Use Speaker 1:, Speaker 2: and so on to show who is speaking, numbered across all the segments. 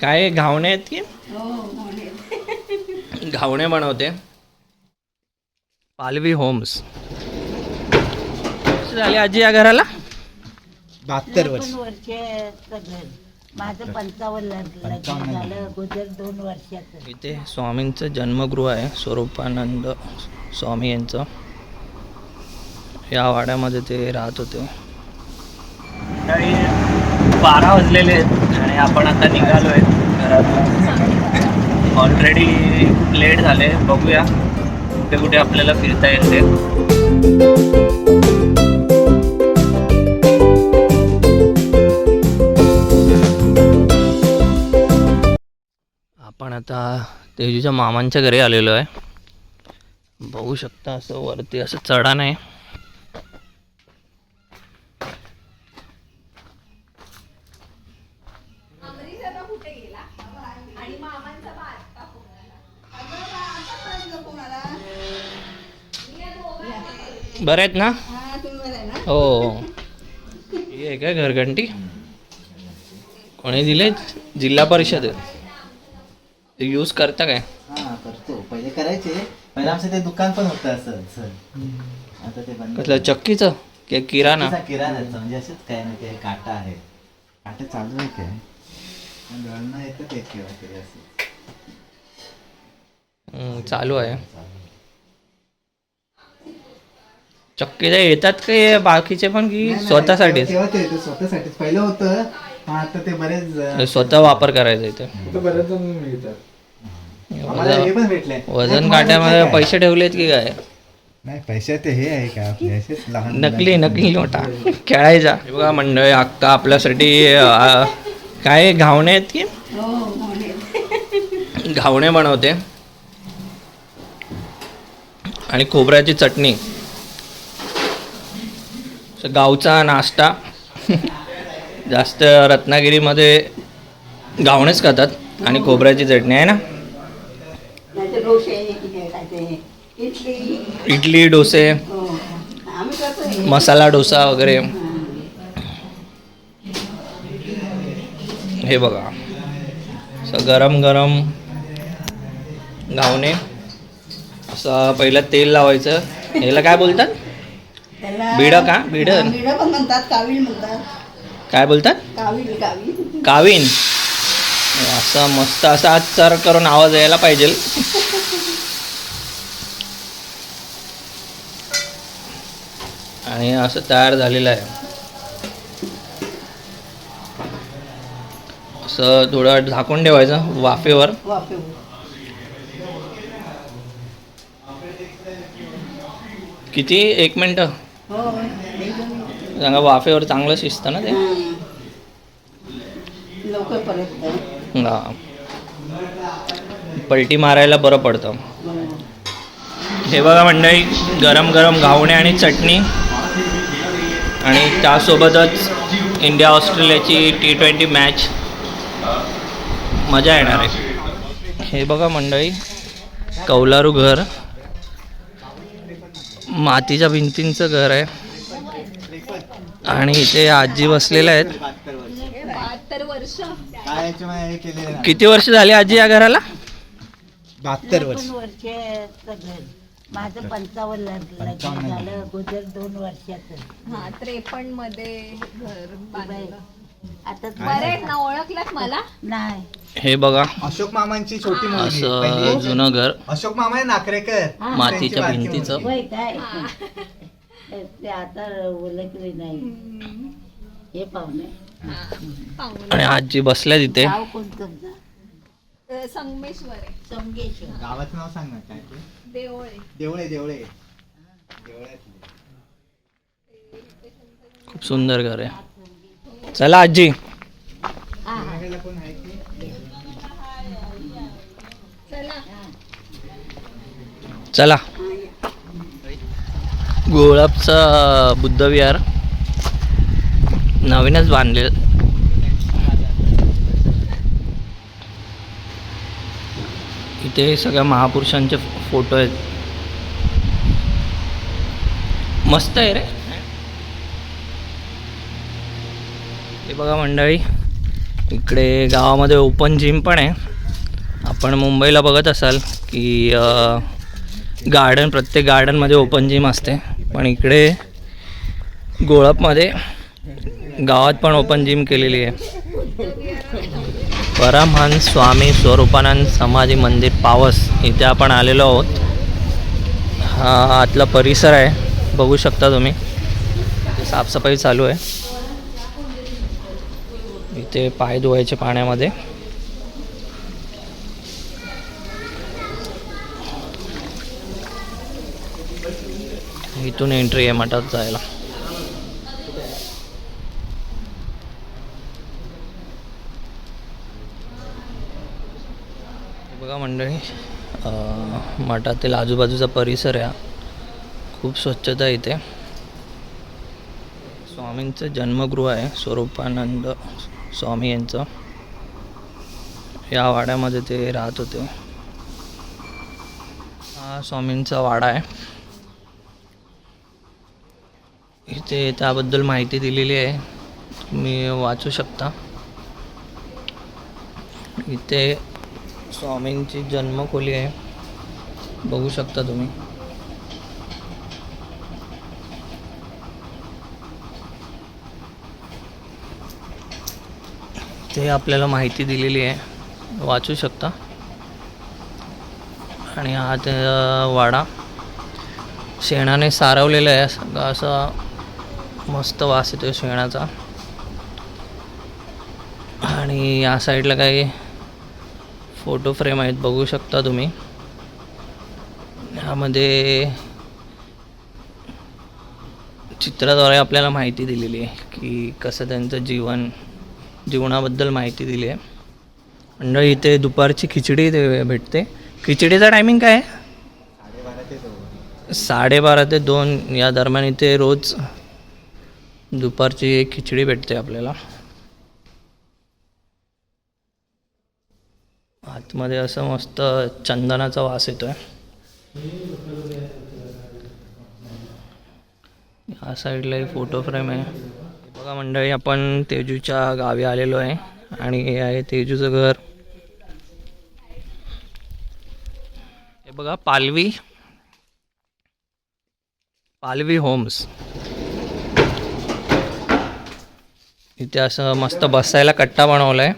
Speaker 1: काय घावणे आहेत की? घावणे बनवते. पालवी होम्स. झाली आजी या घराला?
Speaker 2: बहात्तर वर्ष.
Speaker 3: माझं पंचावन्न लग्न झालं. अगोदर दोन वर्षाचं.
Speaker 1: इथे स्वामींचं जन्मगृह आहे. स्वरूपानंद स्वामी यांचं. या वाड्यामध्ये ते राहत होते. बारा वाजलेले. आहेत आणि आपण आता निघालो आहे घरातून ऑलरेडी लेट झाले. बघूया कुठे कुठे आपल्याला फिरता येईल ते आपण आता तेजूच्या मामांच्या घरी आलेलो आहे. बघू शकता असं वरती असं चढा नाही. बरं आहेत ना? हो हे. आहे काय घरघंटी? कोणी दिले जिल्हा परिषद. ते यूज करता काय?
Speaker 2: हा करतो. पहिले करायचे. पहिले आमचं ते दुकान पण होतं असं असं. आता ते बंद
Speaker 1: कसलं चक्कीचं? की किराणा?
Speaker 2: किराणा म्हणजे असंच काय नाही ते काटा आहे. काटा चालू आहे काय? पण दळणं येतं ते केव्हा तरी असं.
Speaker 1: हम्म, चालू आहे. चक्कीचे येतात काय बाकीचे पण की
Speaker 2: नाही,
Speaker 1: स्वतःसाठीच?
Speaker 2: तेव्हा ते येतं स्वतःसाठीच. पहिलं होतं पण आता ते बरेच अं,
Speaker 1: स्वतः वापर करायचा इथे.
Speaker 2: बरेच जण मिळतात. आम्हाला हे पण भेटले
Speaker 1: वजन काट्यामध्ये पैसे ठेवलेत की काय?
Speaker 2: नाही पैसे ते हे आहे का? आपले असेच लहान
Speaker 1: नकली नकली नोटा खेळायचा. हे बघा मंडळी अक्का आपल्यासाठी अं, काय घावणे आहेत की? घावणे बनवते. आणि खोबऱ्याची चटणी. असं गावचा नाश्ता. जास्त रत्नागिरीमध्ये घावणेच खातात आणि खोबऱ्याची चटणी आहे ना?
Speaker 3: इडली
Speaker 1: डोसे
Speaker 3: हो.
Speaker 1: मसाला डोसा वगैरे. हे. बघा. असं गरम गरम घावणे असं पहिलं तेल लावायचं. ह्याला काय बोलतात? बिडं का? बिडं?
Speaker 3: हा, बिडं पण म्हणतात कावील म्हणतात.
Speaker 1: काय बोलतात?
Speaker 3: कावील
Speaker 1: कावीन असं मस्त असा चर करून आवाज यायला पाहिजे. आणि असं तयार झालेलं आहे. असं थोडं झाकून ठेवायचं वाफेवर.
Speaker 3: वाफे
Speaker 1: किती? एक मिनटं. सांगा वाफेवर चांगलं शिजतं ना ते?
Speaker 3: हा.
Speaker 1: पलटी मारायला बरं पडतं. हे बघा मंडळी गरम गरम घावणे आणि चटणी. आणि त्यासोबतच इंडिया ऑस्ट्रेलियाची टी ट्वेंटी मॅच मजा येणार आहे. हे बघा मंडळी कौलारू घर. मातीच्या भिंतींचं घर आहे. आणि इथे आजी बसलेल्या आहेत. किती वर्ष झाली आजी या घराला?
Speaker 2: बहात्तर वर्ष.
Speaker 3: माझं पंचावन्न झालं. अगोदर दोन वर्षाचं.
Speaker 4: हा त्रेपन्नमध्ये घर बांधलं.
Speaker 3: आता
Speaker 4: बरे आहेत ना ओळखलात मला.
Speaker 3: नाही.
Speaker 1: हे बघा.
Speaker 2: अशोक मामांची छोटी मुलगी.
Speaker 1: असं
Speaker 2: पहिली
Speaker 1: जुनं घर.
Speaker 2: अशोक मामा आहे नाकरेकर
Speaker 3: हा.
Speaker 1: मातीच्या
Speaker 2: बारकी
Speaker 1: भिंतीचं.
Speaker 2: मुलगी.
Speaker 3: होय काय? ते आता ओळखले नाही. हे पाहुणे.
Speaker 4: पाहुणे.
Speaker 1: आणि आजी बसल्या तिथे.
Speaker 3: गाव कोणतं
Speaker 4: अ, संगमेश्वर आहे.
Speaker 3: समगेश्वर
Speaker 2: गावाचं नाव सांग ना काय ते?
Speaker 4: देवळे.
Speaker 2: देवळे देवळे. देवळ्यातले.
Speaker 1: खूप सुंदर घर आहे. चला आजी.
Speaker 4: चला.
Speaker 1: गोळापचा बुद्धविहार नवीनच बांधलेलं. इथे सगळ्या महापुरुषांचे फोटो आहेत. मस्त आहे रे. हे बघा मंडळी इकडे गावामध्ये ओपन जिम पण आहे. आपण मुंबईला बघत असाल की गार्डन प्रत्येक गार्डनमध्ये ओपन जिम असते. पण इकडे गोळपमध्ये गावात पण ओपन जिम केलेली आहे. परमहंस स्वामी स्वरूपानंद समाधी मंदिर पावस इथे आपण आलेलो आहोत. हा आतला परिसर आहे बघू शकता तुम्ही. साफसफाई चालू आहे. ते पाय धुवायचे पाण्यामध्ये. इथून एंट्री आहे मठात जायला. बघा मंडळी मठातील आजूबाजूचा परिसर आहे खूप स्वच्छता इथे. स्वामींचं जन्मगृह आहे स्वरूपानंद स्वामी यांचं या वाड्यामध्ये ते राहत होते. हा स्वामींचा वाडा आहे. इथे त्याबद्दल माहिती दिलेली आहे. तुम्ही वाचू शकता. इथे स्वामींची जन्मखोली आहे. बघू शकता तुम्ही. ते आपल्याला माहिती दिलेली आहे. वाचू शकता. आणि हा ते वाडा. शेणाने सारवलेला आहे. सगळं असा मस्त वास येतो शेणाचा. आणि या साईडला काही फोटो फ्रेम आहेत. बघू शकता तुम्ही. यामध्ये चित्राद्वारे आपल्याला माहिती दिलेली आहे की कसं त्यांचं जीवन जीवनाबद्दल माहिती दिली आहे. मंडळी इथे दुपारची खिचडी ते भेटते. खिचडीचा टायमिंग काय आहे?
Speaker 2: साडेबारा ते दोन.
Speaker 1: या दरम्यान इथे रोज दुपारची एक खिचडी भेटते आपल्याला. आतमध्ये असं मस्त चंदनाचा वास येतो आहे या साईडला फोटो फ्रेम आहे. बघा मंडळी आपण तेजूच्या गावी आलेलो आहे आणि हे आहे तेजूचं घर. हे बघा पालवी. पालवी होम्स. इथे असं मस्त बसायला कट्टा बनवलाय.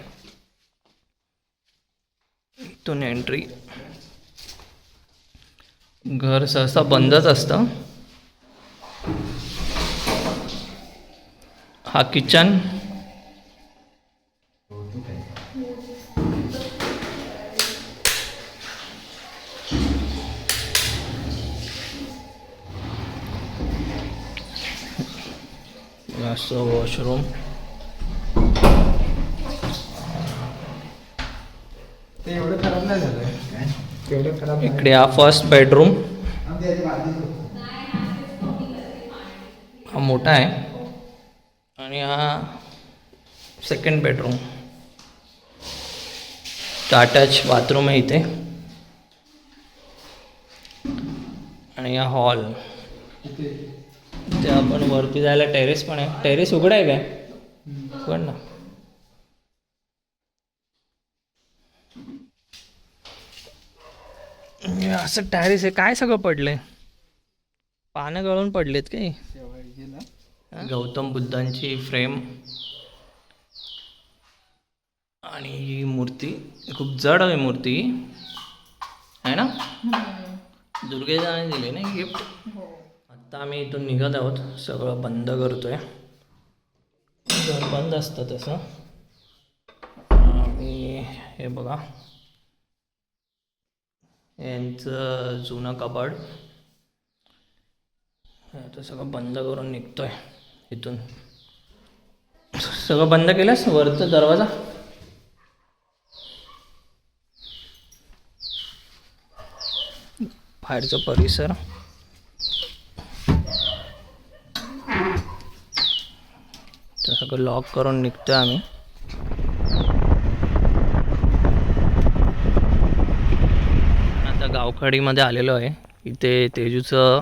Speaker 1: इथून एंट्री घर सहसा बंदच असतं. हा किचन. असं वॉशरूम
Speaker 2: ते एवढं खराब नाही झालं. काय? तेवढं खराब
Speaker 1: इकडे हा फर्स्ट बेडरूम हा मोठा आहे. आणि हा सेकंड बेडरूम अटॅच बाथरूम आहे इथे. आणि हा हॉल ते आपण वरती जायला टेरेस पण आहे. टेरेस उघड आहे काय? उघड ना. असं टॅरिस आहे. काय सगळं पडलंय? पानं गळून पडलेत काही गौतम बुद्धांची फ्रेम आणि ही मूर्ती खूप जड आहे मूर्ती. आहे ना? दुर्गेदाने दिली ना गिफ्ट आत्ता आम्ही इथून निघत आहोत. सगळं बंद करतोय. घर बंद असतं तसं. आणि हे बघा. यांचं जुनं कपाट. आता सगळं बंद करून निघतोय. इथून. सगळं बंद केलंस? वरचा दरवाजा? बाहेरचा परिसर. ते सगळं लॉक करून निघतो आम्ही. आता गावखाडीमध्ये आलेलो आहे. इथे तेजूचं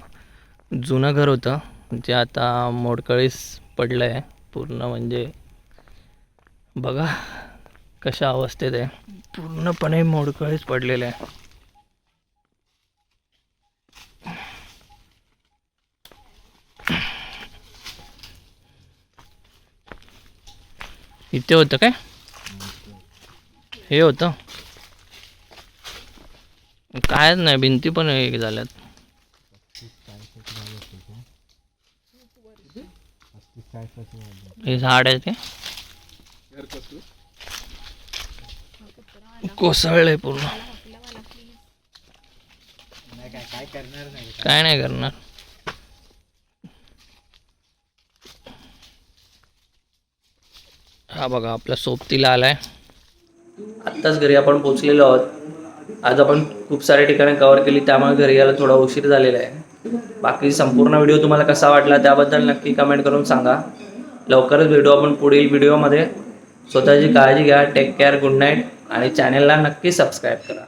Speaker 1: जुनं घर होतं. जे आता मोडकळीस पडलं आहे पूर्ण म्हणजे बघा कशा अवस्थेत आहे. पूर्णपणे मोडकळीच पडलेले आहे. इथे होतं काय? हे होतं. कायच नाही भिंती पण एक झाल्यात. हे झाड आहे ते. कोसळलंय पूर्ण.
Speaker 2: काय नाही
Speaker 1: काय नाही करणार. हा बघा आपला सोबतीला आलाय. आत्ताच घरी आपण पोचलेलो आहोत. आज आपण खूप साऱ्या ठिकाणी कव्हर केली त्यामुळे घरी यायला थोडा उशीर झालेला आहे. बाकी संपूर्ण व्हिडिओ तुम्हाला कसा वाटला त्याबद्दल नक्की कमेंट करून सांगा. लवकरच भेटू आपण पुढील व्हिडिओमध्ये स्वतःची काळजी घ्या टेक केअर गुड नाईट आणि चॅनेलला नक्की सबस्क्राईब करा.